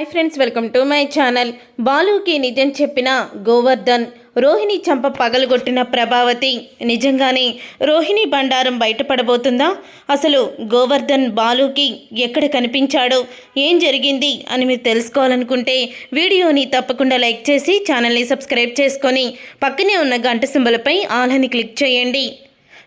Hi friends welcome to my channel బాలుకి నిజం చెప్పిన గోవర్ధన్ రోహిణి చంప పగలగొట్టిన ప్రభావతి. నిజంగానే రోహిణి బండారం బయటపడబోతుందా? అసలు గోవర్ధన్ బాలుకి ఎక్కడ కనిపించాడో? ఏం జరిగింది అని మీరు తెలుసుకోవాలనుకుంటే వీడియోని తప్పకుండా లైక్ చేసి ఛానల్ని సబ్స్క్రైబ్ చేసుకొని పక్కనే ఉన్న గంట సింబలపై ఆల్ అని క్లిక్ చేయండి.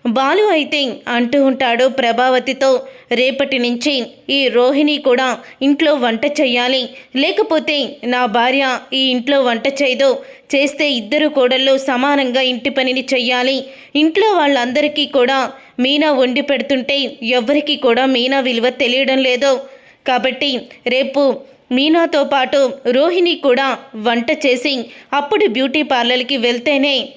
బాలు అయితే అంటూ ఉంటాడు ప్రభావతితో రేపటి నుంచి ఈ రోహిణి కూడా ఇంట్లో వంట చెయ్యాలి. లేకపోతే నా భార్య ఈ ఇంట్లో వంట చేయదు. చేస్తే ఇద్దరు కోడళ్ళు సమానంగా ఇంటి పనిని చెయ్యాలి. ఇంట్లో వాళ్ళందరికీ కూడా మీనా వండి పెడుతుంటే ఎవ్వరికీ కూడా మీనా విలువ తెలియడం లేదు. కాబట్టి రేపు మీనాతో పాటు రోహిణి కూడా వంట చేసి అప్పుడు బ్యూటీ పార్లర్కి వెళ్తేనే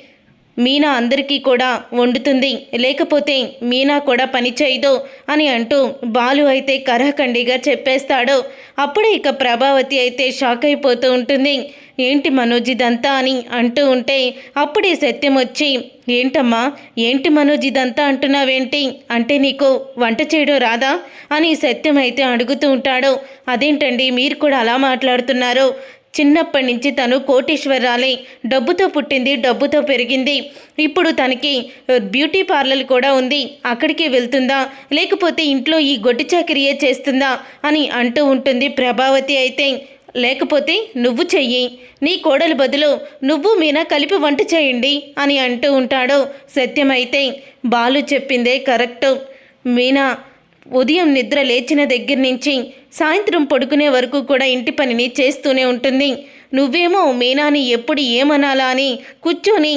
మీనా అందరికీ కూడా వండుతుంది. లేకపోతే మీనా కూడా పని చేయదు అని అంటూ బాలు అయితే కరాఖండిగా చెప్పేస్తాడు. అప్పుడే ఇక ప్రభావతి అయితే షాక్ అయిపోతూ ఉంటుంది. ఏంటి మనోజ్ ఇదంతా అని అంటూ ఉంటే అప్పుడే సత్యం వచ్చి ఏంటమ్మా ఏంటి మనోజ్ ఇదంతా అంటున్నావేంటి? అంటే నీకు వంట చేయడం రాదా? అని సత్యం అయితే అడుగుతూ ఉంటాడు. అదేంటండి మీరు కూడా అలా మాట్లాడుతున్నారు. చిన్నప్పటి నుంచి తను కోటీశ్వరాలే డబ్బుతో పుట్టింది డబ్బుతో పెరిగింది. ఇప్పుడు తనకి బ్యూటీ పార్లర్ కూడా ఉంది. అక్కడికి వెళ్తుందా? లేకపోతే ఇంట్లో ఈ గొడ్డి చాకరియే చేస్తుందా? అని అంటూ ఉంటుంది ప్రభావతి అయితే. లేకపోతే నువ్వు చెయ్యి. నీ కోడలు బదులు నువ్వు మీనా కలిపి వంట చేయండి అని అంటూ ఉంటాడు సత్యమైతే. బాలు చెప్పిందే కరెక్టు. మీనా ఉదయం నిద్ర లేచిన దగ్గర నుంచి సాయంత్రం పడుకునే వరకు కూడా ఇంటి పనిని చేస్తూనే ఉంటుంది. నువ్వేమో మీనాని ఎప్పుడు ఏమనాలా అని కూర్చొని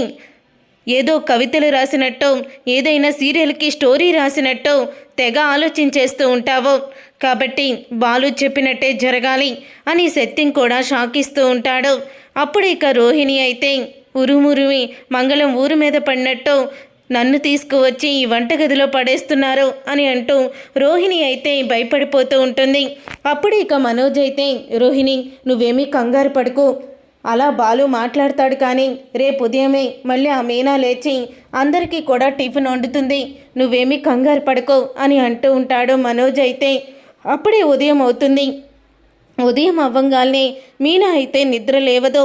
ఏదో కవితలు రాసినట్టు ఏదైనా సీరియల్కి స్టోరీ రాసినట్టు తెగ ఆలోచించేస్తూ ఉంటావు. కాబట్టి బాలు చెప్పినట్టే జరగాలి అని సత్యం కూడా షాక్ ఇస్తూ ఉంటాడు. అప్పుడు ఇక రోహిణి అయితే ఉరుమురుమి మంగళం ఊరు మీద పడినట్టు నన్ను తీసుకువచ్చి ఈ వంటగదిలో పడేస్తున్నారు అని అంటూ రోహిణి అయితే భయపడిపోతూ ఉంటుంది. అప్పుడు ఇక మనోజ్ అయితే రోహిణి నువ్వేమీ కంగారు పడుకు. అలా బాలు మాట్లాడతాడు కానీ రేపు ఉదయమే మళ్ళీ ఆ మీనా లేచి అందరికీ కూడా టిఫిన్ వండుతుంది. నువ్వేమీ కంగారు పడుకో అని అంటూ ఉంటాడు మనోజ్ అయితే. అప్పుడే ఉదయం అవుతుంది. ఉదయం అవ్వంగానే మీనా అయితే నిద్ర లేవదు.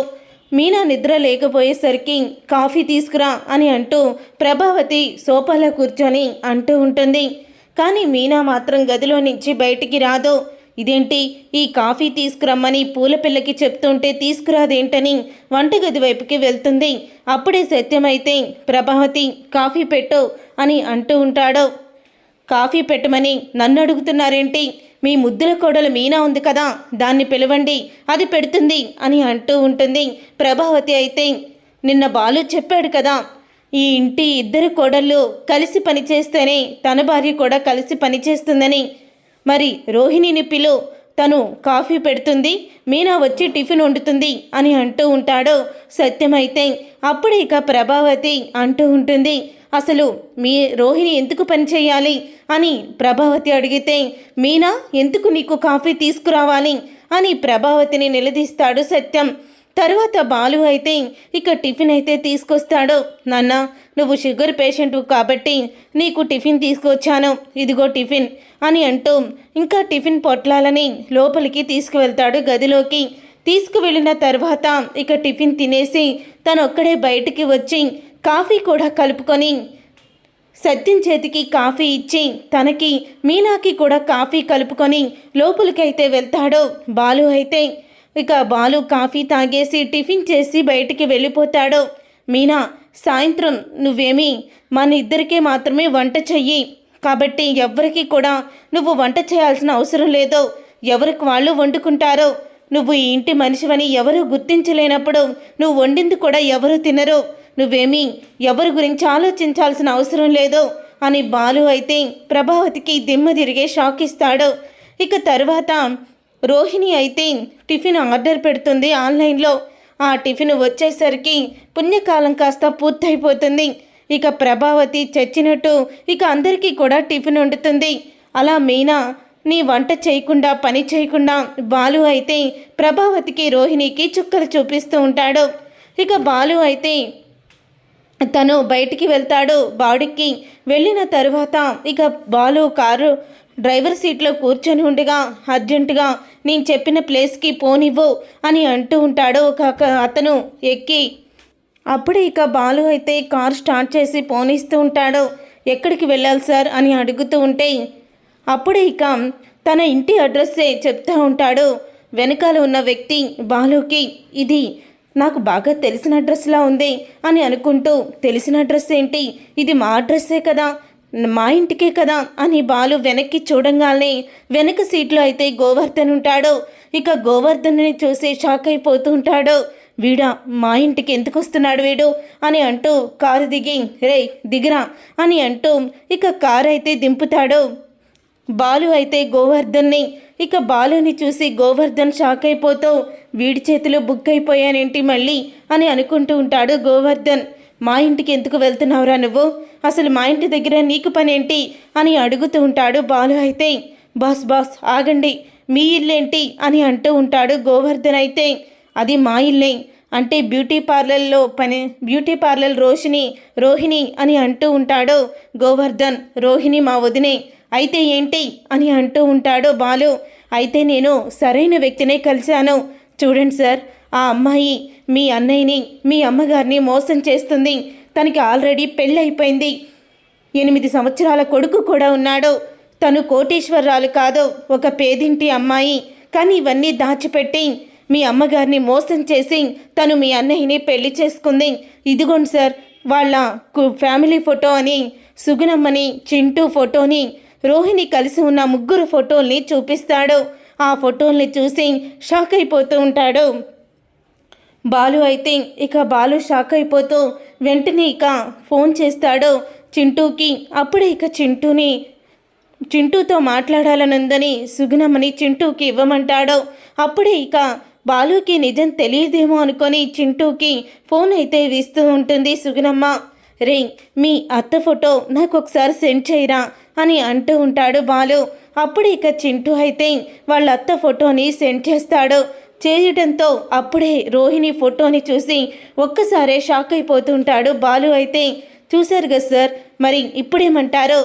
మీనా నిద్ర లేకపోయేసరికి కాఫీ తీసుకురా అని అంటూ ప్రభావతి సోఫాలో కూర్చొని అంటూ ఉంటుంది. కానీ మీనా మాత్రం గదిలో నుంచి బయటికి రాదు. ఇదేంటి? ఈ కాఫీ తీసుకురమ్మని పూల పిల్లకి చెప్తుంటే తీసుకురాదేంటని వంటగది వైపుకి వెళ్తుంది. అప్పుడే సత్యమైతే ప్రభావతి కాఫీ పెట్టు అని అంటూ ఉంటాడు. కాఫీ పెట్టమని నన్ను అడుగుతున్నారేంటి? మీ ముద్దుల కోడలు మీనా ఉంది కదా దాన్ని పిలవండి అది పెడుతుంది అని అంటూ ఉంటుంది. ప్రభావతి అయితే నిన్న బాలు చెప్పాడు కదా ఈ ఇంటి ఇద్దరు కోడళ్ళు కలిసి పనిచేస్తేనే తన భార్య కూడా కలిసి పనిచేస్తుందని. మరి రోహిణిని పిలు తను కాఫీ పెడుతుంది మీనా వచ్చి టిఫిన్ వండుతుంది అని అంటూ ఉంటాడు. సత్యమైతే అప్పుడు ఇక ప్రభావతి అంటూ ఉంటుంది అసలు మీ రోహిణి ఎందుకు పని చేయాలి? అని ప్రభావతి అడిగితే మీనా ఎందుకు నీకు కాఫీ తీసుకురావాలి? అని ప్రభావతిని నిలదీస్తాడు సత్యం. తరువాత బాలు అయితే ఇక టిఫిన్ అయితే తీసుకొస్తాడు. నాన్న నువ్వు షుగర్ పేషెంట్ కాబట్టి నీకు టిఫిన్ తీసుకొచ్చాను. ఇదిగో టిఫిన్ అని అంటూ ఇంకా టిఫిన్ పొట్లాలని లోపలికి తీసుకువెళ్తాడు గదిలోకి. తీసుకువెళ్ళిన తర్వాత ఇక టిఫిన్ తినేసి తను ఒక్కడే బయటికి వచ్చి కాఫీ కూడా కలుపుకొని సత్యం చేతికి కాఫీ ఇచ్చి తనకి మీనాకి కూడా కాఫీ కలుపుకొని లోపలికైతే వెళ్తాడు. బాలు అయితే ఇక బాలు కాఫీ తాగేసి టిఫిన్ చేసి బయటికి వెళ్ళిపోతాడు. మీనా సాయంత్రం నువ్వేమి? మన ఇద్దరికే మాత్రమే వంట చెయ్యి. కాబట్టి ఎవ్వరికి కూడా నువ్వు వంట చేయాల్సిన అవసరం లేదు. ఎవరికి వాళ్ళు వండుకుంటారో? నువ్వు ఈ ఇంటి మనిషివని ఎవరు గుర్తించలేనప్పుడు నువ్వు వండింది కూడా ఎవరు తినరు. నువ్వేమీ? ఎవరి గురించి ఆలోచించాల్సిన అవసరం లేదు అని బాలు అయితే ప్రభావతికి దిమ్మ తిరిగే షాక్ ఇస్తాడు. ఇక తర్వాత రోహిణి అయితే టిఫిన్ ఆర్డర్ పెడుతుంది ఆన్లైన్లో. ఆ టిఫిన్ వచ్చేసరికి పుణ్యకాలం కాస్త పూర్తయిపోతుంది. ఇక ప్రభావతి చచ్చినట్టు ఇక అందరికీ కూడా టిఫిన్ వండుతుంది. అలా మీనా నీ వంట చేయకుండా పని చేయకుండా బాలు అయితే ప్రభావతికి రోహిణికి చుక్కలు చూపిస్తూ ఉంటాడు. ఇక బాలు అయితే తను బయటికి వెళ్తాడు. బాడీకి వెళ్ళిన తరువాత ఇక బాలు కారు డ్రైవర్ సీట్లో కూర్చొని ఉండగా అర్జెంటుగా నేను చెప్పిన ప్లేస్కి పోనివ్వు అని అంటూ ఉంటాడు ఒక అతను ఎక్కి. అప్పుడే ఇక బాలు అయితే కార్ స్టార్ట్ చేసి పోనిస్తూ ఉంటాడు. ఎక్కడికి వెళ్ళాలి సార్ అని అడుగుతూ ఉంటే అప్పుడు ఇక తన ఇంటి అడ్రస్సే చెప్తూ ఉంటాడు. వెనకాల ఉన్న వ్యక్తి బాలుకి ఇది నాకు బాగా తెలిసిన అడ్రస్లా ఉంది అని అనుకుంటూ తెలిసిన అడ్రస్ ఏంటి? ఇది మా అడ్రస్సే కదా మా ఇంటికే కదా అని బాలు వెనక్కి చూడంగానే వెనక సీట్లో అయితే గోవర్ధన్ ఉంటాడు. ఇక గోవర్ధన్ని చూసి షాక్ అయిపోతూ ఉంటాడు. వీడా మా ఇంటికి ఎందుకు వస్తున్నాడు వీడు? అని అంటూ కారు దిగి రే దిగిరా అని అంటూ ఇక కారు అయితే దింపుతాడు. బాలు అయితే గోవర్ధన్ని ఇక బాలుని చూసి గోవర్ధన్ షాక్ అయిపోతూ వీడి చేతిలో బుక్ అయిపోయానేంటి మళ్ళీ? అని అనుకుంటూ ఉంటాడు గోవర్ధన్. మా ఇంటికి ఎందుకు వెళ్తున్నావురా నువ్వు? అసలు మా ఇంటి దగ్గర నీకు పనేంటి? అని అడుగుతూ ఉంటాడు బాలు అయితే. బాస్ బాస్ ఆగండి. మీ ఇల్లేంటి? అని అంటూ ఉంటాడు గోవర్ధన్ అయితే. అది మా ఇల్లే. అంటే బ్యూటీ పార్లర్లో పని బ్యూటీ పార్లర్ రోషిణి రోహిణి అని అంటూ ఉంటాడు గోవర్ధన్. రోహిణి మా వదినే. అయితే ఏంటి? అని అంటూ ఉంటాడు బాలు. అయితే నేను సరైన వ్యక్తినే కలిశాను. చూడండి సార్ ఆ అమ్మాయి మీ అన్నయ్యని మీ అమ్మగారిని మోసం చేస్తుంది. తనకి ఆల్రెడీ పెళ్ళైపోయింది ఎనిమిది సంవత్సరాల కొడుకు కూడా ఉన్నాడు. తను కోటీశ్వరరాలు కాదు ఒక పేదింటి అమ్మాయి. కానీ ఇవన్నీ దాచిపెట్టి మీ అమ్మగారిని మోసం చేసి తను మీ అన్నయ్యని పెళ్ళి చేసుకుంది. ఇదిగోండి సార్ వాళ్ళ కు- ఫ్యామిలీ ఫోటో అని సుగుణమ్మని చింటూ ఫోటోని రోహిణి కలిసి ఉన్న ముగ్గురు ఫోటోల్ని చూపిస్తాడు. ఆ ఫోటోల్ని చూసి షాక్ అయిపోతూ ఉంటాడు. బాలు అయితే ఇక బాలు షాక్ అయిపోతూ వెంటనే ఇక ఫోన్ చేస్తాడు చింటూకి. అప్పుడే ఇక చింటూని చింటూతో మాట్లాడాలనుందని సుగుణమని చింటూకి ఇవ్వమంటాడు. అప్పుడే ఇక బాలుకి నిజం తెలియదేమో అనుకొని చింటూకి ఫోన్ అయితే ఇస్తూ ఉంటుంది సుగుణమ్మ. రే మీ అత్త ఫోటో నాకు ఒకసారి సెండ్ చేయరా? అని అంటూ ఉంటాడు బాలు. అప్పుడు ఇక చింటూ అయితే వాళ్ళ అత్త ఫోటోని సెండ్ చేస్తాడు. చేయడంతో అప్పుడే రోహిణి ఫోటోని చూసి ఒక్కసారే షాక్ అయిపోతుంటాడు బాలు అయితే. చూశారు కదా సార్ మరి ఇప్పుడేమంటారు?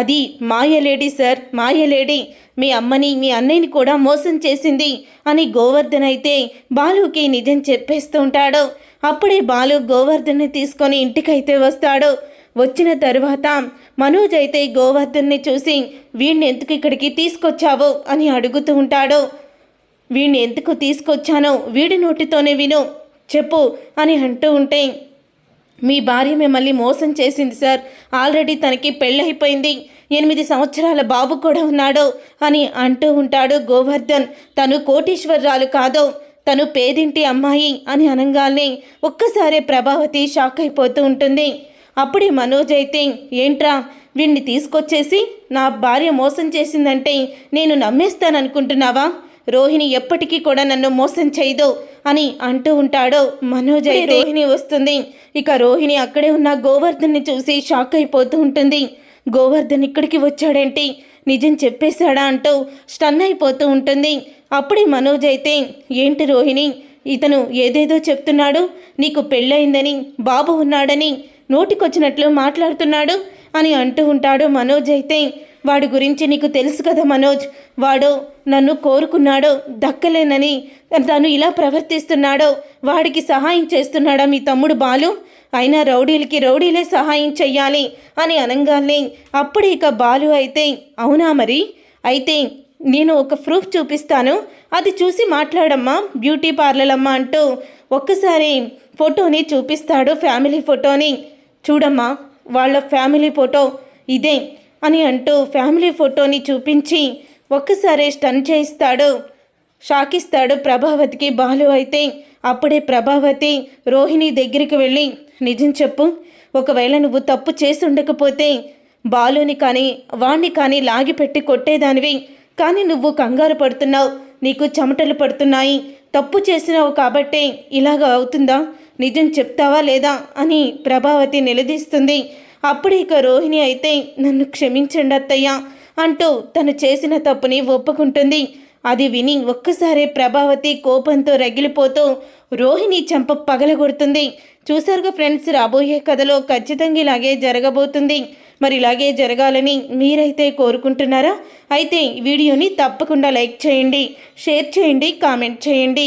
అది మాయలేడి సార్ మాయలేడి మీ అమ్మని మీ అన్నయ్యని కూడా మోసం చేసింది అని గోవర్ధన్ అయితే బాలుకి నిజం చెప్పేస్తుంటాడు. అప్పుడే బాలు గోవర్ధన్ని తీసుకొని ఇంటికైతే వస్తాడు. వచ్చిన తరువాత మనోజ్ అయితే గోవర్ధన్ని చూసి వీడిని ఎందుకు ఇక్కడికి తీసుకొచ్చావు? అని అడుగుతూ ఉంటాడు. వీడిని ఎందుకు తీసుకొచ్చానో వీడి నోటితోనే విను చెప్పు అని అంటూ ఉంటే మీ భార్య మిమ్మల్ని మోసం చేసింది సార్. ఆల్రెడీ తనకి పెళ్ళైపోయింది ఎనిమిది సంవత్సరాల బాబు కూడా ఉన్నాడు అని అంటూ ఉంటాడు గోవర్ధన్. తను కోటీశ్వరరాలు కాదు. తను పేదింటి అమ్మాయి అని అనగానే ఒక్కసారే ప్రభావతి షాక్ అయిపోతూ ఉంటుంది. అప్పుడే మనోజ్ అయితే ఏంట్రా? వీణ్ణి తీసుకొచ్చేసి నా భార్య మోసం చేసిందంటే నేను నమ్మేస్తాననుకుంటున్నావా? రోహిణి ఎప్పటికీ కూడా నన్ను మోసం చేయదు అని అంటూ ఉంటాడు మనోజ్ అయితే. రోహిణి వస్తుంది. ఇక రోహిణి అక్కడే ఉన్న గోవర్ధన్ని చూసి షాక్ అయిపోతూ ఉంటుంది. గోవర్ధన్ ఇక్కడికి వచ్చాడేంటి? నిజం చెప్పేశాడా అంటూ స్టన్ అయిపోతూ ఉంటుంది. అప్పుడే మనోజ్ అయితే ఏంటి రోహిణి? ఇతను ఏదేదో చెప్తున్నాడు. నీకు పెళ్ళయిందని బాబు ఉన్నాడని నోటికొచ్చినట్లు మాట్లాడుతున్నాడు అని అంటూ ఉంటాడు మనోజ్ అయితే. వాడి గురించి నీకు తెలుసు కదా మనోజ్? వాడు నన్ను కోరుకున్నాడు దక్కలేనని తను ఇలా ప్రవర్తిస్తున్నాడో వాడికి సహాయం చేస్తున్నాడా మీ తమ్ముడు బాలు? అయినా రౌడీలకి రౌడీలే సహాయం చెయ్యాలి అని అనగానే అప్పుడు ఇక బాలు అయితే అవునా మరి? అయితే నేను ఒక ప్రూఫ్ చూపిస్తాను. అది చూసి మాట్లాడమ్మా బ్యూటీ పార్లర్ అమ్మ అంటూ ఒక్కసారి ఫోటోని చూపిస్తాడు ఫ్యామిలీ ఫోటోని. చూడమ్మా వాళ్ళ ఫ్యామిలీ ఫోటో ఇదే అని అంటూ ఫ్యామిలీ ఫోటోని చూపించి ఒక్కసారి స్టన్ చేయిస్తాడు. షాకిస్తాడు ప్రభావతికి. బాలు అయితే అప్పుడే ప్రభావతి రోహిణి దగ్గరికి వెళ్ళి నిజం చెప్పు ఒకవేళ నువ్వు తప్పు చేసి ఉండకపోతే బాలుని కానీ వాణ్ణి కానీ లాగిపెట్టి కొట్టేదానివి. కానీ నువ్వు కంగారు పడుతున్నావు నీకు చెమటలు పడుతున్నాయి తప్పు చేసినావు కాబట్టే ఇలాగ అవుతుందా? నిజం చెప్తావా లేదా అని ప్రభావతి నిలదీస్తుంది. అప్పుడు ఇక రోహిణి అయితే నన్ను క్షమించండి అత్తయ్య అంటూ తను చేసిన తప్పుని ఒప్పుకుంటుంది. అది విని ఒక్కసారి ప్రభావతి కోపంతో రగిలిపోతూ రోహిణి చెంప పగలగొడుతుంది. చూసారుగా ఫ్రెండ్స్ రాబోయే కథలో ఖచ్చితంగా ఇలాగే జరగబోతుంది. మరి ఇలాగే జరగాలని మీరైతే కోరుకుంటున్నారా? అయితే వీడియోని తప్పకుండా లైక్ చేయండి షేర్ చేయండి కామెంట్ చేయండి.